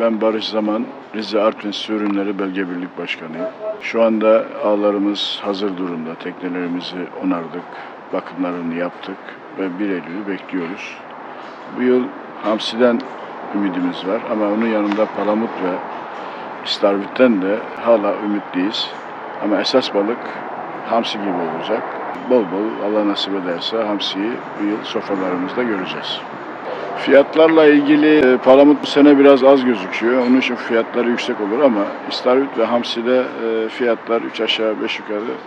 Ben Barış Zaman, Rize Artvin Su Ürünleri Bölge Birlik Başkanıyım. Şu anda ağlarımız hazır durumda. Teknelerimizi onardık, bakımlarını yaptık ve 1 Eylül'ü bekliyoruz. Bu yıl hamsiden ümidimiz var ama onun yanında palamut ve istavritten de hala ümitliyiz. Ama esas balık hamsi gibi olacak. Bol bol Allah nasip ederse hamsiyi bu yıl sofralarımızda göreceğiz. Fiyatlarla ilgili e, palamut bu sene biraz az gözüküyor. Onun için fiyatları yüksek olur ama istavrit ve hamside e, fiyatlar 3 aşağı 5 yukarı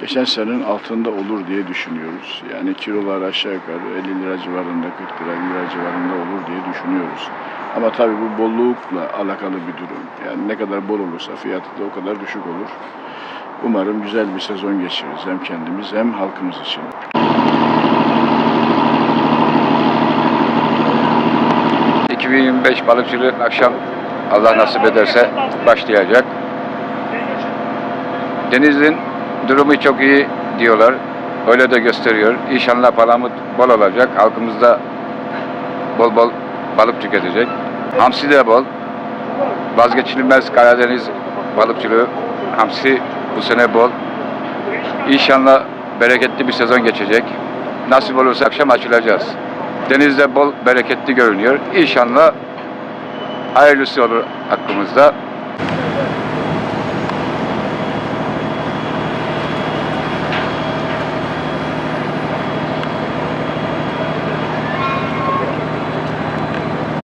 geçen senenin altında olur diye düşünüyoruz. Yani kilolar aşağı yukarı 50 lira civarında 40 lira, lira civarında olur diye düşünüyoruz. Ama tabii bu bollukla alakalı bir durum. Yani ne kadar bol olursa fiyatı da o kadar düşük olur. Umarım güzel bir sezon geçiririz hem kendimiz hem halkımız için. 2025 balıkçılığı akşam Allah nasip ederse başlayacak. Denizin durumu çok iyi diyorlar. Öyle de gösteriyor. İnşallah palamut bol olacak. Halkımız da bol bol balık tüketecek. Hamsi de bol. Vazgeçilmez Karadeniz balıkçılığı. Hamsi bu sene bol. İnşallah bereketli bir sezon geçecek. Nasip olursa akşam açılacağız. Denizde bol bereketli görünüyor. İnşallah hayırlısı olur hakkımızda.